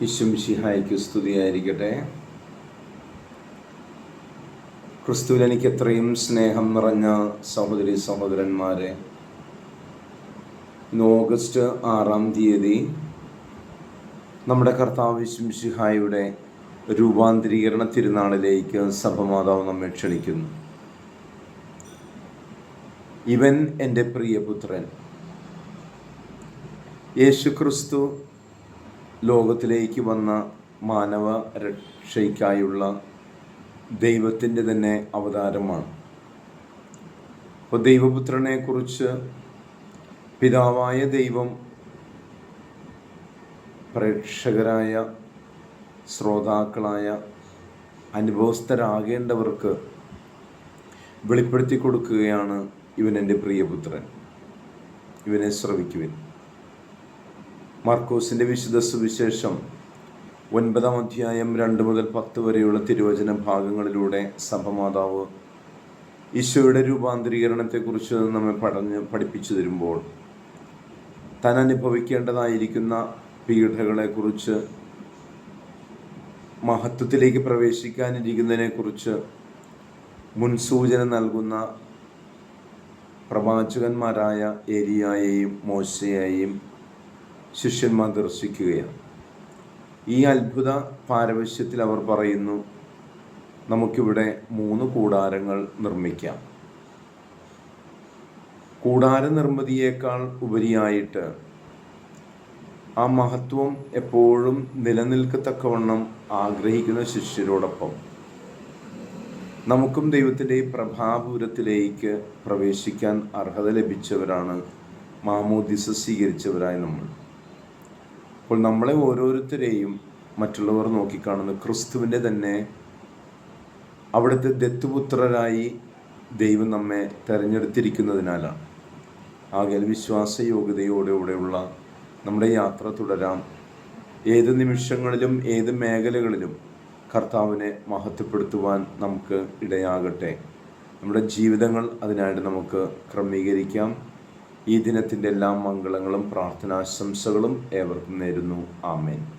വിശ്വംഷിഹായിക്ക് സ്തുതിയായിരിക്കട്ടെ. ക്രിസ്തുവിൽ എനിക്ക് എത്രയും സ്നേഹം നിറഞ്ഞ സഹോദരി സഹോദരന്മാരെ ഇന്ന് ഓഗസ്റ്റ് ആറാം തീയതി നമ്മുടെ കർത്താവ് വിശ്വംഷിഹായുടെ രൂപാന്തരീകരണ തിരുനാളിലേക്ക് സഭമാതാവ് നമ്മെ ക്ഷണിക്കുന്നു. ഇവൻ എന്റെ പ്രിയപുത്രൻ. യേശു ക്രിസ്തു ലോകത്തിലേക്ക് വന്ന മാനവ രക്ഷയ്ക്കായുള്ള ദൈവത്തിന്റെ തന്നെ അവതാരമാണ്. അപ്പോൾ ദൈവപുത്രനെക്കുറിച്ച് പിതാവായ ദൈവം പ്രേക്ഷകരായ ശ്രോതാക്കളായ അനുഭവസ്ഥരാകേണ്ടവർക്ക് വെളിപ്പെടുത്തി കൊടുക്കുകയാണ് ഇവൻ എന്റെ പ്രിയപുത്രൻ. ഇവനെ ശ്രവിക്കുവിൻ. മാർക്കോസിന്റെ വിശുദ്ധ സുവിശേഷം ഒൻപതാം അധ്യായം രണ്ട് മുതൽ പത്ത് വരെയുള്ള തിരുവചന ഭാഗങ്ങളിലൂടെ സഭമാതാവ് ഈശോയുടെ രൂപാന്തരീകരണത്തെക്കുറിച്ച് നമ്മെ പഠഞ്ഞ് പഠിപ്പിച്ചു തരുമ്പോൾ താൻ അനുഭവിക്കേണ്ടതായിരിക്കുന്ന പീഠകളെക്കുറിച്ച് മഹത്വത്തിലേക്ക് പ്രവേശിക്കാനിരിക്കുന്നതിനെക്കുറിച്ച് മുൻസൂചന നൽകുന്ന പ്രവാചകന്മാരായ ഏരിയായെയും മോശയെയും ശിഷ്യന്മാർ ദർശിക്കുകയാണ്. ഈ അത്ഭുത പാരവശ്യത്തിൽ അവർ പറയുന്നു നമുക്കിവിടെ മൂന്ന് കൂടാരങ്ങൾ നിർമ്മിക്കാം. കൂടാര നിർമ്മിതിയേക്കാൾ ഉപരിയായിട്ട് ആ മഹത്വം എപ്പോഴും നിലനിൽക്കത്തക്കവണ്ണം ആഗ്രഹിക്കുന്ന ശിഷ്യരോടൊപ്പം നമുക്കും ദൈവത്തിന്റെ ഈ പ്രഭാപുരത്തിലേക്ക് പ്രവേശിക്കാൻ അർഹത ലഭിച്ചവരാണ് മാമോദിസ സ്വീകരിച്ചവരായ നമ്മൾ. അപ്പോൾ നമ്മളെ ഓരോരുത്തരെയും മറ്റുള്ളവർ നോക്കിക്കാണുന്നു. ക്രിസ്തുവിന്റെ തന്നെ അവിടുത്തെ ദത്തുപുത്രരായി ദൈവം നമ്മെ തിരഞ്ഞെടുത്തിരിക്കുന്നതിനാലാണ്. ആകെ വിശ്വാസ യോഗ്യതയോടെയുള്ള നമ്മുടെ യാത്ര തുടരാം. ഏത് നിമിഷങ്ങളിലും ഏത് മേഖലകളിലും കർത്താവിനെ മഹത്വപ്പെടുത്തുവാൻ നമുക്ക് ഇടയാകട്ടെ. നമ്മുടെ ജീവിതങ്ങൾ അതിനായിട്ട് നമുക്ക് ക്രമീകരിക്കാം. ഈ ദിനത്തിന്റെ എല്ലാ മംഗളങ്ങളും പ്രാർത്ഥനാശംസകളും ഏവർക്കും നേരുന്നു. ആമേൻ.